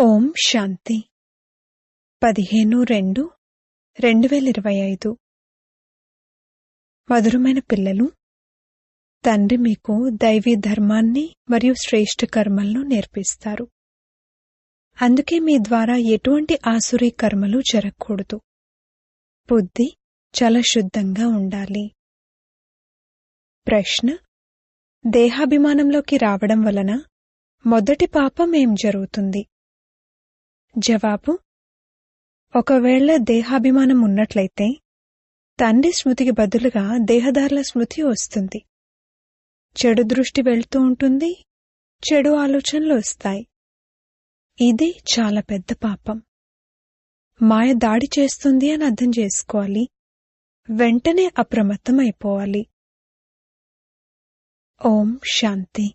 ఓం శాంతి. పదిహేను రెండు రెండు వేల ఇరవై ఐదు. మధురమైన పిల్లలు తండ్రి మీకు దైవీ ధర్మాన్ని మరియు శ్రేష్ఠ కర్మలను నేర్పిస్తారు. అందుకే మీ ద్వారా ఎటువంటి ఆసురీ కర్మలు జరగకూడదు. బుద్ధి చాలా శుద్ధంగా ఉండాలి. ప్రశ్న దేహాభిమానంలోకి రావడం వలన మొదటి పాపం ఏం జరుగుతుంది? జవాబు ఒకవేళ దేహాభిమానం ఉన్నట్లయితే తండ్రి స్మృతికి బదులుగా దేహదారుల స్మృతి వస్తుంది. చెడు దృష్టి వెళ్తూ ఉంటుంది చెడు ఆలోచనలు వస్తాయి. ఇది చాలా పెద్ద పాపం. మాయ దాడి చేస్తుంది అని అర్థం చేసుకోవాలి. వెంటనే అప్రమత్తం అయిపోవాలి. ఓం శాంతి.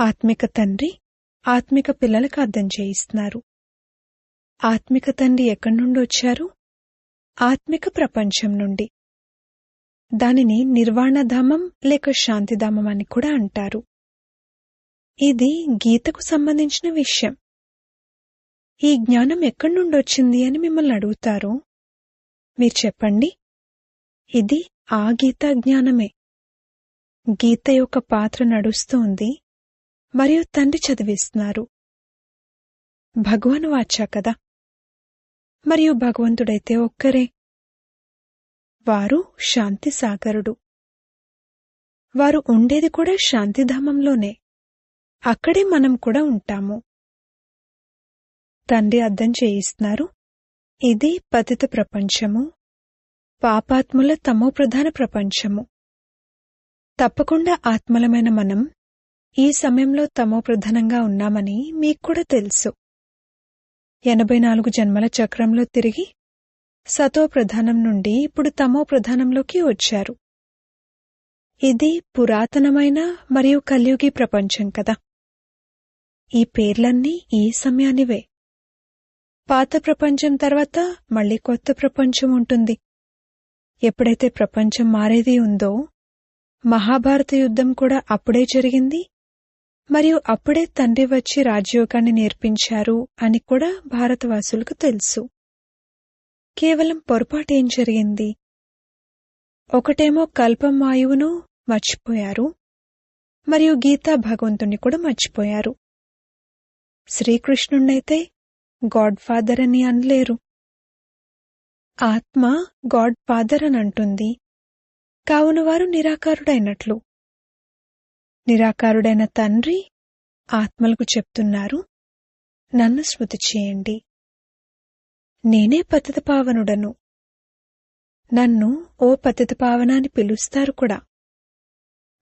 ఆత్మిక తండ్రి ఆత్మిక పిల్లలకు అర్థం చేయిస్తున్నారు. ఆత్మిక తండ్రి ఎక్కడి నుండి వచ్చారు? ఆత్మిక ప్రపంచం నుండి. దానిని నిర్వాణధామం లేక శాంతిధామం అని కూడా అంటారు. ఇది గీతకు సంబంధించిన విషయం. ఈ జ్ఞానం ఎక్కడి నుండి వచ్చింది అని మిమ్మల్ని అడుగుతారు? మీరు చెప్పండి. ఇది ఆ గీతా జ్ఞానమే. గీత యొక్క పాత్ర నడుస్తోంది. మరియు తండ్రి చదివిస్తున్నారు. భగవాను వాచా కదా. మరియు భగవంతుడైతే ఒక్కరే. వారు శాంతి సాగరుడు. వారు ఉండేది కూడా శాంతిధామంలోనే అక్కడే మనం కూడా ఉంటాము. తండ్రి అర్థం చేయిస్తున్నారు. ఇది పతిత ప్రపంచము. పాపాత్ముల తమో ప్రధాన ప్రపంచము. తప్పకుండా ఆత్మలమైన మనం ఈ సమయంలో తమో ప్రధానంగా ఉన్నామని మీకు కూడా తెలుసు. ఎనభై నాలుగు జన్మల చక్రంలో తిరిగి సతో ప్రధానం నుండి ఇప్పుడు తమో ప్రధానంలోకి వచ్చారు. ఇది పురాతనమైన మరియు కలియుగి ప్రపంచం కదా. ఈ పేర్లన్నీ ఈ సమయానివే. పాత ప్రపంచం తర్వాత మళ్ళీ కొత్త ప్రపంచం ఉంటుంది. ఎప్పుడైతే ప్రపంచం మారేది ఉందో మహాభారత యుద్ధం కూడా అప్పుడే జరిగింది. మరియు అప్పుడే తండ్రి వచ్చి రాజయోగాన్ని నేర్పించారు అని కూడా భారతవాసులకు తెలుసు. కేవలం పొరపాటు ఏం జరిగింది? ఒకటేమో కల్పమాయువును మర్చిపోయారు మరియు గీతా భగవంతుని కూడా మర్చిపోయారు. శ్రీకృష్ణుణ్ణైతే గాడ్ ఫాదర్ అని అనలేరు. ఆత్మ గాడ్ ఫాదర్ అని అంటుంది. కావున వారు నిరాకారుడైనట్లు. నిరాకారుడైన తండ్రి ఆత్మలకు చెప్తున్నారు నన్ను స్మృతి చేయండి. నేనే పతితపావనుడను. నన్ను ఓ పతితపావన అని పిలుస్తారు కూడా.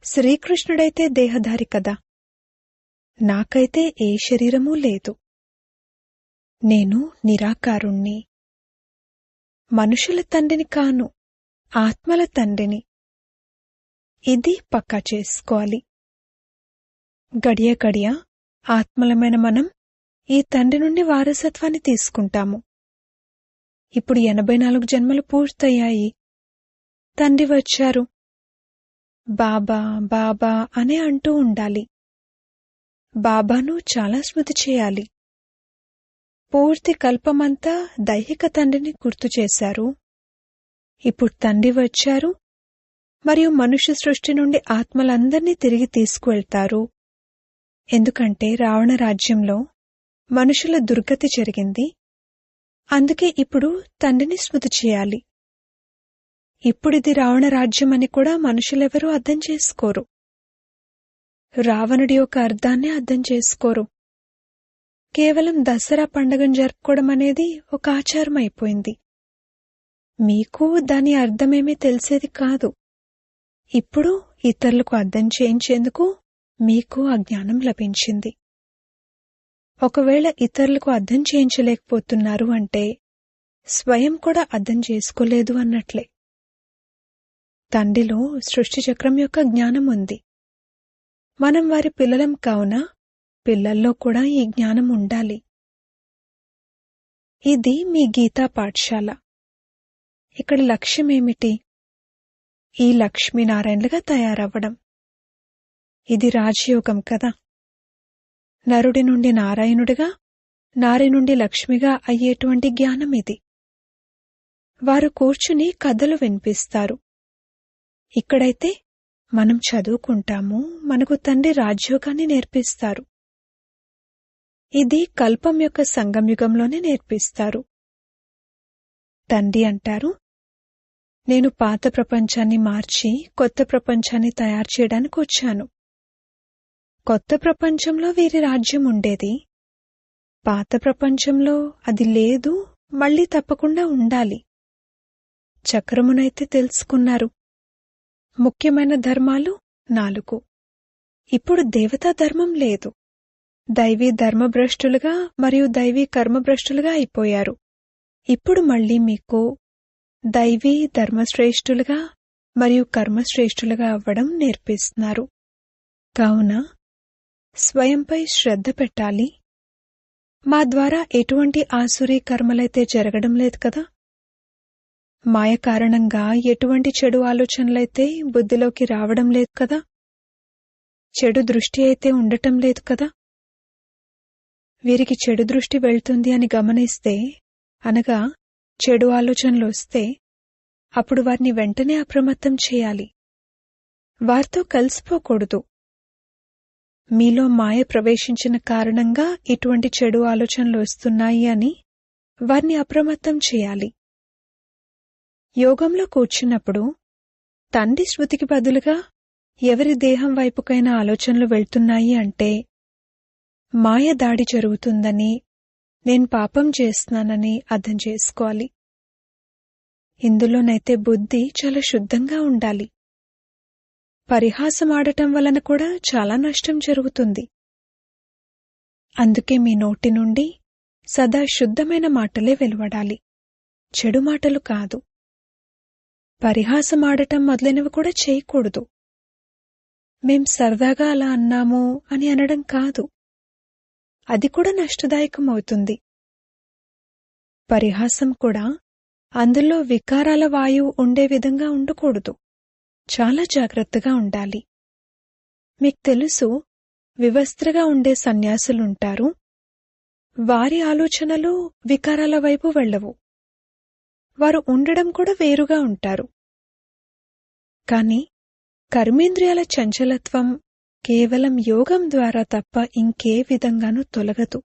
శ్రీకృష్ణుడైతే దేహధారి కదా. నాకైతే ఏ శరీరమూ లేదు. నేను నిరాకారుణ్ణి. మనుషుల తండ్రిని కాను ఆత్మల తండ్రిని. ఇది పక్కా చేసుకోవాలి. గడియ గడియ ఆత్మలమైన మనం ఈ తండ్రి నుండి వారసత్వాన్ని తీసుకుంటాము. ఇప్పుడు ఎనభై నాలుగు జన్మలు పూర్తయ్యాయి. తండ్రి వచ్చారు. బాబా బాబా అనే అంటూ ఉండాలి. బాబాను చాలా స్మృతి చేయాలి. పూర్తి కల్పమంతా దైహిక తండ్రిని గుర్తు చేశారు. ఇప్పుడు తండ్రి వచ్చారు. మరియు మనుష్య సృష్టి నుండి ఆత్మలందరినీ తిరిగి తీసుకువెళ్తారు. ఎందుకంటే రావణ రాజ్యంలో మనుషుల దుర్గతి జరిగింది. అందుకే ఇప్పుడు తండ్రిని స్మృతి చేయాలి. ఇప్పుడిది రావణ రాజ్యం అని కూడా మనుషులెవరూ అర్థం చేసుకోరు. రావణుడి యొక్క అర్థాన్ని అర్థం చేసుకోరు. కేవలం దసరా పండుగను జరుపుకోవడం అనేది ఒక ఆచారం అయిపోయింది. మీకు దాని అర్థమేమీ తెలిసేది కాదు. ఇప్పుడు ఇతరులకు అర్థం చేయించేందుకు మీకు ఆ జ్ఞానం లభించింది. ఒకవేళ ఇతరులకు అర్థం చేయించలేకపోతున్నారు అంటే స్వయం కూడా అర్థం చేసుకోలేదు అన్నట్లే. తండ్రిలో సృష్టి చక్రం యొక్క జ్ఞానం ఉంది. మనం వారి పిల్లలం కావున పిల్లల్లో కూడా ఈ జ్ఞానం ఉండాలి. ఇది మీ గీతా పాఠశాల. ఇక్కడ లక్ష్యమేమిటి? ఈ లక్ష్మీనారాయణలుగా తయారవ్వడం. ఇది రాజయోగం కదా? నరుడి నుండి నారాయణుడిగా నారి నుండి లక్ష్మిగా అయ్యేటువంటి జ్ఞానం ఇది. వారు కూర్చుని కథలు వినిపిస్తారు. ఇక్కడైతే మనం చదువుకుంటాము మనకు తండ్రి రాజ్యోగాన్ని నేర్పిస్తారు. ఇది కల్పం యొక్క సంగమయుగంలోనే నేర్పిస్తారు. తండ్రి అంటారు నేను పాత ప్రపంచాన్ని మార్చి కొత్త ప్రపంచాన్ని తయారు చేయడానికి వచ్చాను. కొత్త ప్రపంచంలో వీరి రాజ్యం ఉండేది. పాత ప్రపంచంలో అది లేదు మళ్ళీ తప్పకుండా ఉండాలి. చక్రమునైతే తెలుసుకున్నారు. ముఖ్యమైన ధర్మాలు నాలుగు. ఇప్పుడు దేవతా ధర్మం లేదు. దైవీ ధర్మభ్రష్టులుగా మరియు దైవీ కర్మభ్రష్టులుగా అయిపోయారు. ఇప్పుడు మళ్ళీ మీకు దైవీ ధర్మశ్రేష్ఠులుగా మరియు కర్మశ్రేష్ఠులుగా అవ్వడం నేర్పిస్తున్నారు. కావున స్వయంపై శ్రద్ధ పెట్టాలి. మా ద్వారా ఎటువంటి ఆసురీ కర్మలైతే జరగడం లేదు కదా? మాయ కారణంగా ఎటువంటి చెడు ఆలోచనలైతే బుద్ధిలోకి రావడం లేదు కదా? చెడు దృష్టి అయితే ఉండటం లేదు కదా? వీరికి చెడు దృష్టి వెళ్తుంది అని గమనిస్తే అనగా చెడు ఆలోచనలు వస్తే అప్పుడు వారిని వెంటనే అప్రమత్తం చేయాలి. వారితో కలిసిపోకూడదు. మీలో మాయ ప్రవేశించిన కారణంగా ఇటువంటి చెడు ఆలోచనలు వస్తున్నాయి అని వారిని అప్రమత్తం చేయాలి. యోగంలో కూర్చున్నప్పుడు తండ్రి శృతికి బదులుగా ఎవరి దేహం వైపుకైనా ఆలోచనలు వెళ్తున్నాయి అంటే మాయ దాడి జరుగుతుందని నేను పాపం చేస్తున్నానని అర్థం చేసుకోవాలి. ఇందులోనైతే బుద్ధి చాలా శుద్ధంగా ఉండాలి. పరిహాసం ఆడటం వలన కూడా చాలా నష్టం జరుగుతుంది. అందుకే మీ నోటి నుండి సదా శుద్ధమైన మాటలే వెలువడాలి. చెడు మాటలు కాదు. పరిహాసం ఆడటం మొదలైనవి కూడా చేయకూడదు. మేం సరదాగా అలా అన్నాము అని అనడం కాదు. అది కూడా నష్టదాయకం అవుతుంది పరిహాసం కూడా అందులో వికారాల వాయువు ఉండే విధంగా ఉండకూడదు. చాలా జాగ్రత్తగా ఉండాలి. మీకు తెలుసు వివస్త్రగా ఉండే సన్యాసులుంటారు. వారి ఆలోచనలు వికారాల వైపు వెళ్ళవు. వారు ఉండడం కూడా వేరుగా ఉంటారు. కాని కర్మేంద్రియాల చంచలత్వం కేవలం యోగం ద్వారా తప్ప ఇంకే విధంగానూ తొలగదు.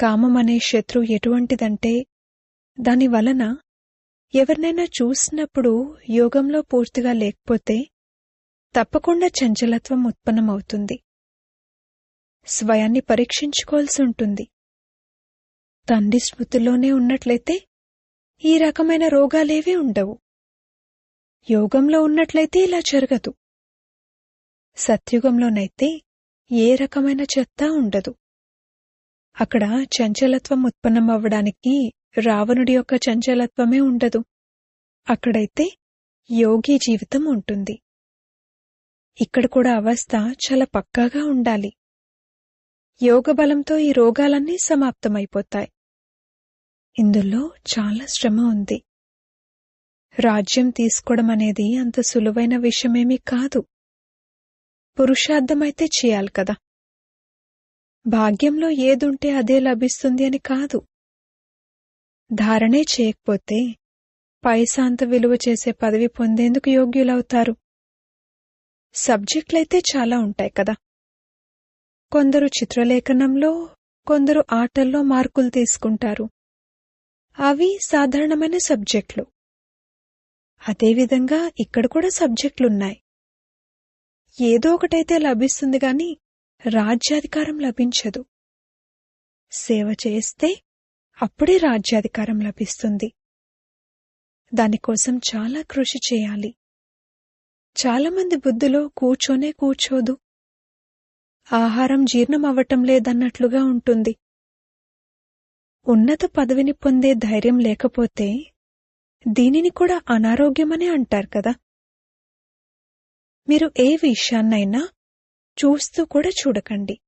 కామం అనే శత్రు ఎటువంటిదంటే దాని వలన ఎవరినైనా చూసినప్పుడు యోగంలో పూర్తిగా లేకపోతే తప్పకుండా చంచలత్వం ఉత్పన్నమవుతుంది. స్వయాన్ని పరీక్షించుకోవాల్సి ఉంటుంది. తండ్రి స్మృతిలోనే ఉన్నట్లయితే ఈ రకమైన రోగాలేవీ ఉండవు. యోగంలో ఉన్నట్లయితే ఇలా జరగదు. సత్యుగంలోనైతే ఏ రకమైన చెత్త ఉండదు. అక్కడ చంచలత్వం ఉత్పన్నమవ్వడానికి రావణుడి యొక్క చంచలత్వమే ఉండదు. అక్కడైతే యోగి జీవితం ఉంటుంది. ఇక్కడ కూడా అవస్థ చాలా పక్కాగా ఉండాలి. యోగ బలంతో ఈ రోగాలన్నీ సమాప్తమైపోతాయి. ఇందులో చాలా శ్రమ ఉంది. రాజ్యం తీసుకోవడం అనేది అంత సులువైన విషయమేమీ కాదు. పురుషార్థమైతే చేయాలి కదా. భాగ్యంలో ఏదుంటే అదే లభిస్తుంది అని కాదు. ధారణే చేయకపోతే పైసాంత విలువ చేసే పదవి పొందేందుకు యోగ్యులవుతారు. సబ్జెక్టులైతే చాలా ఉంటాయి కదా. కొందరు చిత్రలేఖనంలో కొందరు ఆటల్లో మార్కులు తీసుకుంటారు. అవి సాధారణమైన సబ్జెక్టులు. అదేవిధంగా ఇక్కడ కూడా సబ్జెక్టులున్నాయి. ఏదో ఒకటైతే లభిస్తుంది గాని రాజ్యాధికారం లభించదు. సేవ చేస్తే అప్పుడే రాజ్యాధికారం లభిస్తుంది. దానికోసం చాలా కృషి చేయాలి. చాలామంది బుద్ధిలో కూర్చోనే కూర్చోదు. ఆహారం జీర్ణం అవ్వటం లేదన్నట్లుగా ఉంటుంది. ఉన్నత పదవిని పొందే ధైర్యం లేకపోతే దీనిని కూడా అనారోగ్యమనే అంటారు కదా. మీరు ఏ విషయాన్నైనా చూస్తూ కూడా చూడకండి.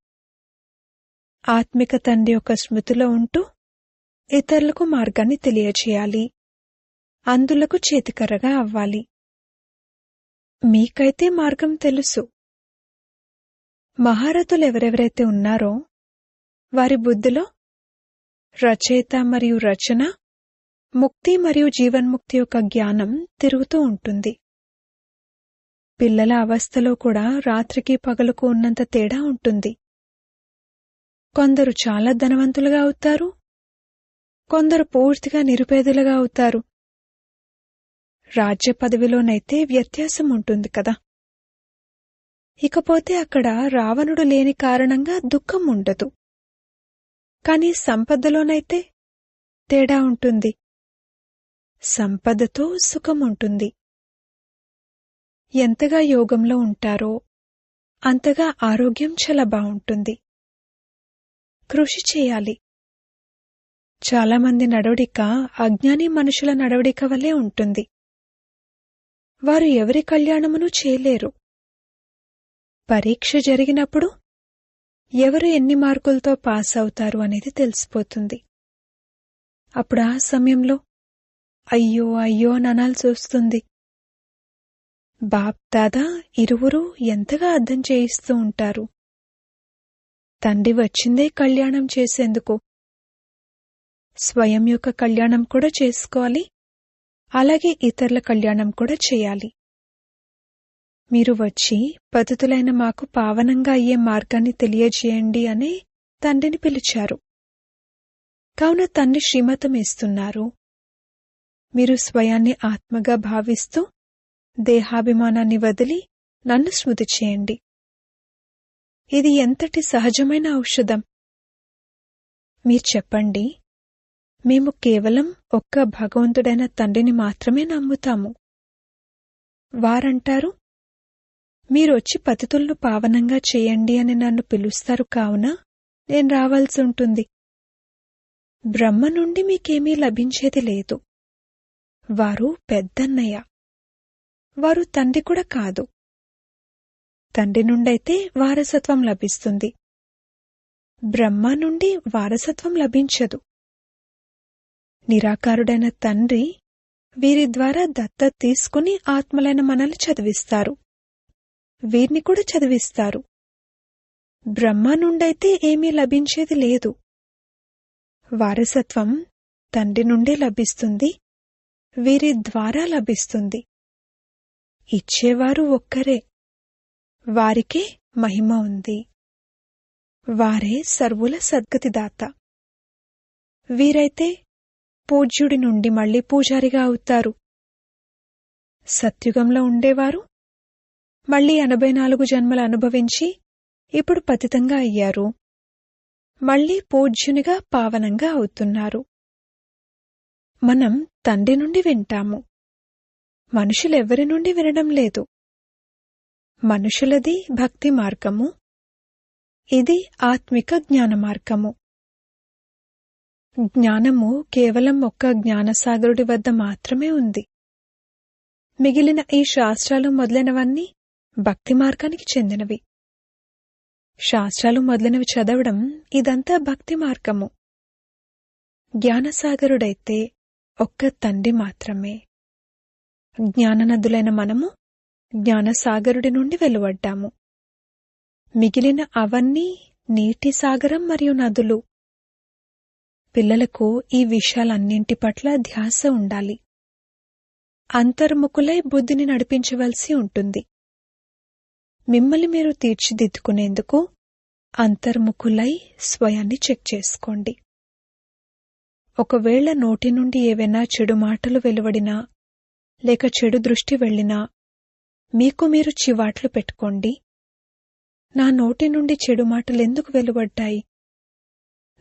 ఆత్మిక తండ్రి యొక్క స్మృతిలో ఉంటూ ఇతరులకు మార్గాన్ని తెలియచేయాలి. అందులకు చేతికర్రగా అవ్వాలి. మీకైతే మార్గం తెలుసు. మహారథులు ఎవరెవరైతే ఉన్నారో వారి బుద్ధిలో రచయిత మరియు రచన ముక్తి మరియు జీవన్ముక్తి యొక్క జ్ఞానం తిరుగుతూ ఉంటుంది. పిల్లల అవస్థలో కూడా రాత్రికి పగలుకు ఉన్నంత తేడా ఉంటుంది. కొందరు చాలా ధనవంతులుగా అవుతారు కొందరు పూర్తిగా నిరుపేదలుగా అవుతారు. రాజ్య పదవిలోనైతే వ్యత్యాసం ఉంటుంది కదా. ఇకపోతే అక్కడ రావణుడు లేని కారణంగా దుఃఖం ఉండదు. కాని సంపదలోనైతే తేడా ఉంటుంది. సంపదతో సుఖం ఉంటుంది ఎంతగా యోగంలో ఉంటారో అంతగా ఆరోగ్యం చాలా బావుంటుంది కృషి చేయాలి. చాలామంది నడవడిక అజ్ఞాని మనుషుల నడవడిక వలె ఉంటుంది. వారు ఎవరి కళ్యాణమును చేయలేరు. పరీక్ష జరిగినప్పుడు ఎవరు ఎన్ని మార్కులతో పాస్ అవుతారు అనేది తెలిసిపోతుంది. అప్పుడు ఆ సమయంలో అయ్యో అయ్యో అని వస్తుంది. బాప్ దాదా ఇరువురు ఎంతగా అర్థం చేయిస్తూ ఉంటారు. తండ్రి వచ్చిందే కళ్యాణం చేసేందుకు స్వయం యొక్క కళ్యాణం కూడా చేసుకోవాలి. అలాగే ఇతరుల కళ్యాణం కూడా చేయాలి. మీరు వచ్చి పతితులైన మాకు పావనంగా అయ్యే మార్గాన్ని తెలియజేయండి అని తండ్రిని పిలిచారు. కావున తండ్రి శ్రీమతం ఇస్తున్నారు. మీరు స్వయాన్ని ఆత్మగా భావిస్తూ దేహాభిమానాన్ని వదిలి నన్ను స్మృతి చేయండి. ఇది ఎంతటి సహజమైన ఔషధం. మీరు చెప్పండి మేము కేవలం ఒక్క భగవంతుడైన తండ్రిని మాత్రమే నమ్ముతాము. వారంటారు మీరొచ్చి పతితులను పావనంగా చేయండి అని నన్ను పిలుస్తారు కావున నేను రావాల్సి ఉంటుంది. బ్రహ్మ నుండి మీకేమీ లభించేది లేదు. వారు పెద్దన్నయ్య. వారు తండ్రి కూడా కాదు. తండ్రి నుండైతే వారసత్వం లభిస్తుంది. బ్రహ్మ నుండి వారసత్వం లభించదు. నిరాకారుడైన తండ్రి వీరి ద్వారా దత్త తీసుకుని ఆత్మలైన మనల్ని చదివిస్తారు. వీరిని కూడా చదివిస్తారు. బ్రహ్మ నుండైతే ఏమీ లభించేది లేదు. వారసత్వం తండ్రి నుండి లభిస్తుంది. వీరి ద్వారా లభిస్తుంది. ఇచ్చేవారు ఒక్కరే. వారికే మహిమ ఉంది. వారే సర్వుల సద్గతిదాత. వీరైతే పూజ్యుడి నుండి మళ్ళీ పూజారిగా అవుతారు. సత్యుగంలో ఉండేవారు? మళ్ళీ ఎనభై నాలుగు జన్మలు అనుభవించి ఇప్పుడు పతితంగా అయ్యారు. మళ్ళీ పూజ్యునిగా పావనంగా అవుతున్నారు. మనం తండ్రి నుండి వింటాము. మనుషులెవ్వరి నుండి వినడం లేదు. మనుషులది భక్తి మార్గము. ఇది ఆత్మిక జ్ఞాన మార్గము జ్ఞానము కేవలం ఒక్క జ్ఞానసాగరుడి వద్ద మాత్రమే ఉంది. మిగిలిన ఈ శాస్త్రాలు మొదలైనవన్నీ భక్తి మార్గానికి చెందినవి. శాస్త్రాలు మొదలైనవి చదవడం ఇదంతా భక్తి మార్గము. జ్ఞానసాగరుడైతే ఒక్క తండ్రి మాత్రమే. జ్ఞాననదులైన మనము జ్ఞానసాగరుడి నుండి వెలువడ్డాము. మిగిలిన అవన్నీ నీటి సాగరం మరియు నదులు. పిల్లలకు ఈ విషయాలన్నింటి పట్ల ధ్యాస ఉండాలి. అంతర్ముఖులై బుద్ధిని నడిపించవలసి ఉంటుంది. మిమ్మల్ని మీరు తీర్చిదిద్దుకునేందుకు అంతర్ముఖులై స్వయాన్ని చెక్ చేసుకోండి. ఒకవేళ నోటి నుండి ఏవైనా చెడు మాటలు వెలువడినా లేక చెడు దృష్టి వెళ్ళినా మీకు మీరు చివాట్లు పెట్టుకోండి. నా నోటి నుండి చెడు మాటలు ఎందుకు వెలువడ్డాయి?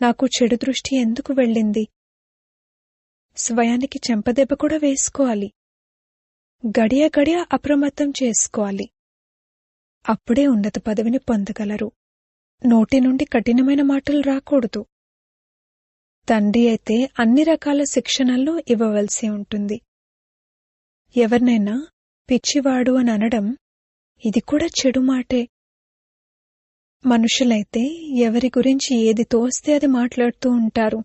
నాకు చెడు దృష్టి ఎందుకు వెళ్ళింది? స్వయానికి చెంపదెబ్బ కూడా వేసుకోవాలి. గడియ గడియ అప్రమత్తం చేసుకోవాలి. అప్పుడే ఉన్నత పదవిని పొందగలరు. నోటి నుండి కఠినమైన మాటలు రాకూడదు. తండ్రి అయితే అన్ని రకాల శిక్షణల్లో ఇవ్వవలసి ఉంటుంది. ఎవరినైనా పిచ్చివాడు అని అనడం ఇది కూడా చెడు మాటే. మనుషులైతే ఎవరి గురించి ఏది తోస్తే అది మాట్లాడుతూ ఉంటారు.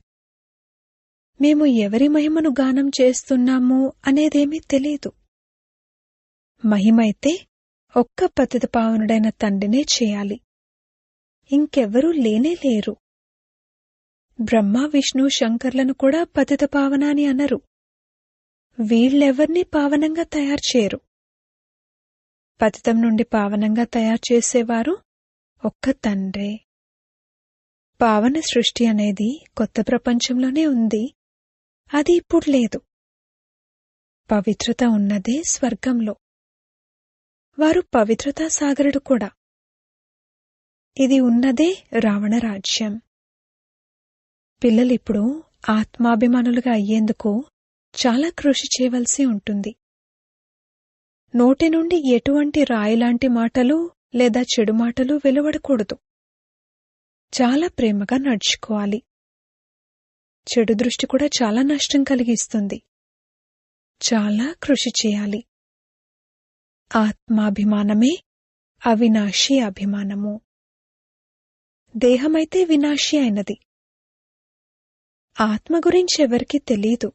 మేము ఎవరి మహిమను గానం చేస్తున్నాము అనేదేమీ తెలీదు. మహిమైతే ఒక్క పతితపావనుడైన తండ్రినే చేయాలి. ఇంకెవ్వరూ లేనే లేరు. బ్రహ్మ విష్ణు శంకర్లను కూడా పతిత పావన అని అనరు. వీళ్ళెవర్నీ పావనంగా తయారు చేయరు. పతితం నుండి పావనంగా తయారు చేసేవారు ఒక్క తండ్రే. పావన సృష్టి అనేది కొత్త ప్రపంచంలోనే ఉంది. అది ఇప్పుడు లేదు. పవిత్రత ఉన్నదే స్వర్గంలో. వారు పవిత్రతా సాగరుడు కూడా. ఇది ఉన్నదే రావణ రాజ్యం. పిల్లలిప్పుడు ఆత్మాభిమానులుగా అయ్యేందుకు చాలా కృషి చేయవలసి ఉంటుంది. నోటి నుండి ఎటువంటి రాయిలాంటి మాటలు లేదా చెడు మాటలు వెలువడకూడదు. చాలా ప్రేమగా నడుచుకోవాలి. చెడు దృష్టి కూడా చాలా నష్టం కలిగిస్తుంది. చాలా కృషి చేయాలి. ఆత్మాభిమానమే అవినాశి అభిమానము. దేహమైతే వినాశి అయినది. ఆత్మ గురించి ఎవరికీ తెలియదు.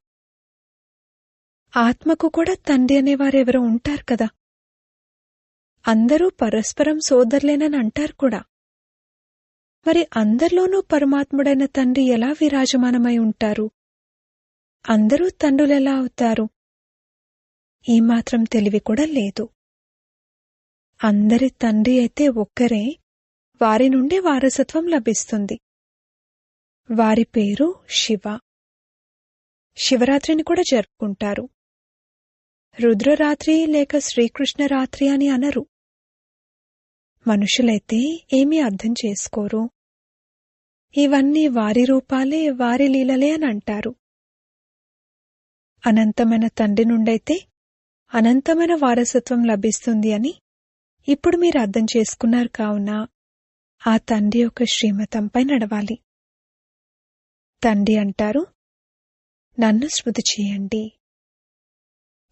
ఆత్మకు కూడా తండ్రి అనేవారెవరో ఉంటారు కదా. అందరూ పరస్పరం సోదరులేనని అంటారు కూడా. మరి అందరిలోనూ పరమాత్ముడైన తండ్రి ఎలా విరాజమానమై ఉంటారు? అందరూ తండ్రులెలా అవుతారు? ఈ మాత్రం తెలివి కూడా లేదు. అందరి తండ్రి అయితే ఒక్కరే వారి నుండి వారసత్వం లభిస్తుంది. వారి పేరు శివ. శివరాత్రిని కూడా జరుపుకుంటారు. రుద్రరాత్రి లేక శ్రీకృష్ణరాత్రి అని అనరు. మనుషులైతే ఏమీ అర్థం చేసుకోరు. ఇవన్నీ వారి రూపాలే వారి లీలలే అని అంటారు. అనంతమైన తండ్రి నుండైతే అనంతమైన వారసత్వం లభిస్తుంది అని ఇప్పుడు మీరు అర్థం చేసుకున్నారు కావున ఆ తండ్రి యొక్క శ్రీమతంపై నడవాలి. తండ్రి అంటారు నన్ను స్మృతి చేయండి.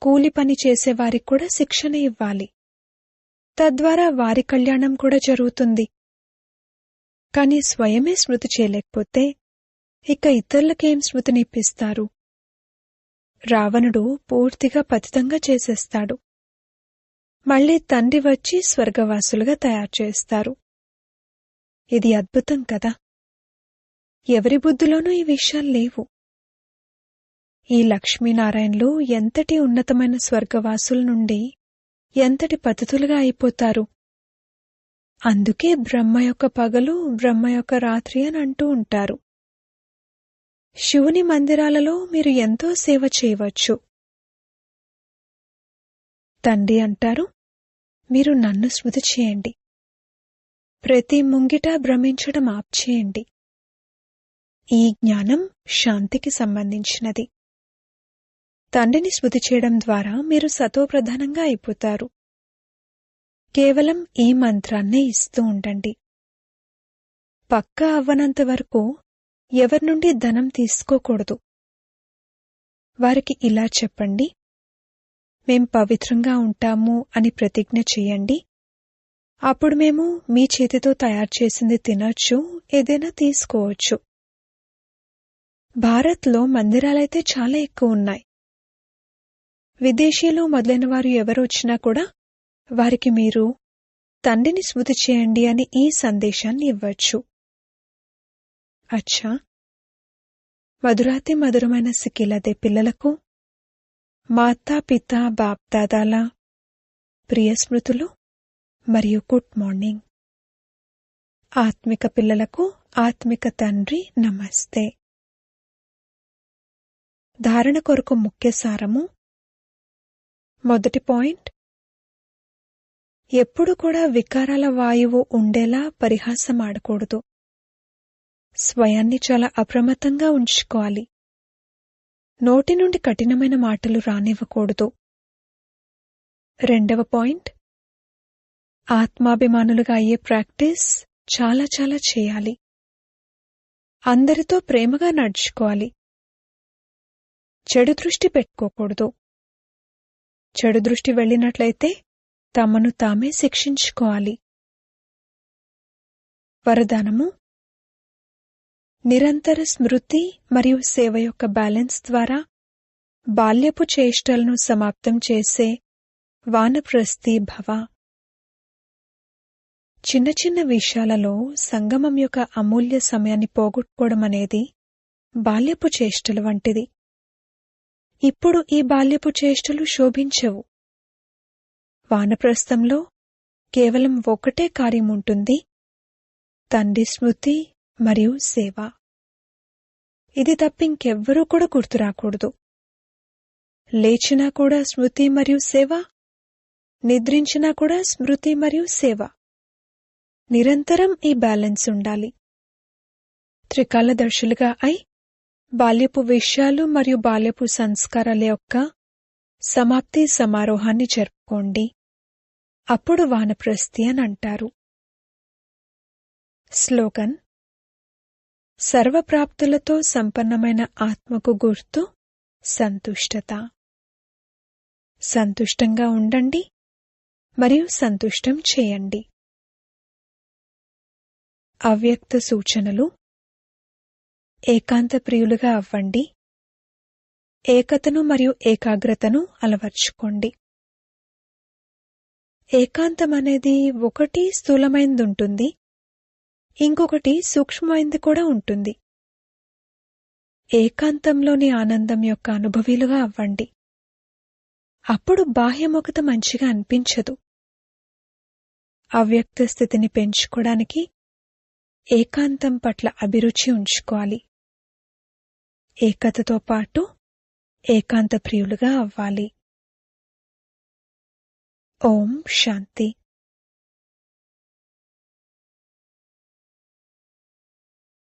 కూలి పని చేసేవారికి కూడా శిక్షణ ఇవ్వాలి. తద్వారా వారి కళ్యాణం కూడా జరుగుతుంది. కాని స్వయమే స్మృతి చేయలేకపోతే ఇక ఇతరులకేం స్మృతినిప్పిస్తారు రావణుడు పూర్తిగా పతితంగా చేసేస్తాడు. మళ్ళీ తండ్రి వచ్చి స్వర్గవాసులుగా తయారు చేస్తారు. ఇది అద్భుతం కదా? ఎవరి బుద్ధిలోనూ ఈ విషయాలు లేవు. ఈ లక్ష్మీనారాయణలు ఎంతటి ఉన్నతమైన స్వర్గవాసుల నుండి ఎంతటి పతితులుగా అయిపోతారు? అందుకే బ్రహ్మ యొక్క పగలు బ్రహ్మ యొక్క రాత్రి అని అంటూ ఉంటారు. శివుని మందిరాలలో మీరు ఎంతో సేవ చేయవచ్చు. తండ్రి అంటారు మీరు నన్ను స్మృతి చేయండి. ప్రతి ముంగిట భ్రమించడం ఆప్చేయండి. ఈ జ్ఞానం శాంతికి సంబంధించినది. తండ్రిని స్మృతి చేయడం ద్వారా మీరు సతోప్రధానంగా అయిపోతారు. కేవలం ఈ మంత్రాన్నే ఇస్తూ ఉండండి. పక్కా అవ్వనంత వరకు ఎవరి నుండి ధనం తీసుకోకూడదు. వారికి ఇలా చెప్పండి మేం పవిత్రంగా ఉంటాము అని ప్రతిజ్ఞ చేయండి. అప్పుడు మేము మీ చేతితో తయారు చేసింది తినొచ్చు ఏదైనా తీసుకోవచ్చు. భారత్లో మందిరాలైతే చాలా ఎక్కువ ఉన్నాయి. విదేశీయులు మొదలైన వారు ఎవరు వచ్చినా కూడా వారికి మీరు తండ్రిని స్మృతి చేయండి అని ఈ సందేశాన్ని ఇవ్వచ్చు. అచ్చా. మధురాతి మధురమైన సిక్కిలదే పిల్లలకు మాతా పిత బాప్దాదాల ప్రియ స్మృతులు మరియు గుడ్ మార్నింగ్. ఆత్మిక పిల్లలకు ఆత్మిక తండ్రి నమస్తే. ధారణ కొరకు ముఖ్య సారము మొదటి పాయింట్. ఎప్పుడు కూడా వికారాల వాయువు ఉండేలా పరిహాసం ఆడకూడదు స్వయాన్ని చాలా అప్రమత్తంగా ఉంచుకోవాలి. నోటి నుండి కఠినమైన మాటలు రానివ్వకూడదు. రెండవ పాయింట్. ఆత్మాభిమానులుగా అయ్యే ప్రాక్టీస్ చాలా చాలా చేయాలి. అందరితో ప్రేమగా నడుచుకోవాలి. చెడు దృష్టి పెట్టుకోకూడదు. చెడు దృష్టి వెళ్ళినట్లయితే తమను తామే శిక్షించుకోవాలి. వరదానము. నిరంతర స్మృతి మరియు సేవ యొక్క బ్యాలెన్స్ ద్వారా బాల్యపు చేష్టలను సమాప్తం చేసే వానప్రస్థి భవ. చిన్న చిన్న విషయాలలో సంగమం యొక్క అమూల్య సమయాన్ని పోగొట్టుకోవడం అనేది బాల్యపు చేష్టలు వంటిది. ఇప్పుడు ఈ బాల్యపు చేష్టలు శోభించవు. వానప్రస్థంలో కేవలం ఒకటే కార్యముంటుంది తండ్రి స్మృతి మరియు సేవ. ఇది తప్పింకెవ్వరూ కూడా గుర్తురాకూడదు లేచినా కూడా స్మృతి మరియు సేవ. నిద్రించినా కూడా స్మృతి మరియు సేవ. నిరంతరం ఈ బ్యాలెన్స్ ఉండాలి. త్రికాలదర్శులుగా అయి బాల్యపు విషయాలు మరియు బాల్యపు సంస్కారాల యొక్క సమాప్తి సమారోహాన్ని జరుపుకోండి. అప్పుడు వానప్రస్థి అని అంటారు. స్లోగన్ సర్వప్రాప్తులతో సంపన్నమైన ఆత్మకు గుర్తు సంతుష్టత. సంతుష్టంగా ఉండండి మరియు సంతుష్టం చేయండి. అవ్యక్త సూచనలు. ఏకాంత ప్రియులుగా అవ్వండి. ఏకతను మరియు ఏకాగ్రతను అలవర్చుకోండి. ఏకాంతం అనేది ఒకటి స్థూలమైంది ఉంటుంది ఇంకొకటి సూక్ష్మమైంది కూడా ఉంటుంది. ఏకాంతంలోని ఆనందం యొక్క అనుభవీలుగా అవ్వండి. అప్పుడు బాహ్యముఖత మంచిగా అనిపించదు. అవ్యక్త స్థితిని పెంచుకోవడానికి ఏకాంతం పట్ల అభిరుచి ఉంచుకోవాలి. ఏకతతో పాటు ఏకాంత ప్రియులుగా అవ్వాలి. ఓం శాంతి.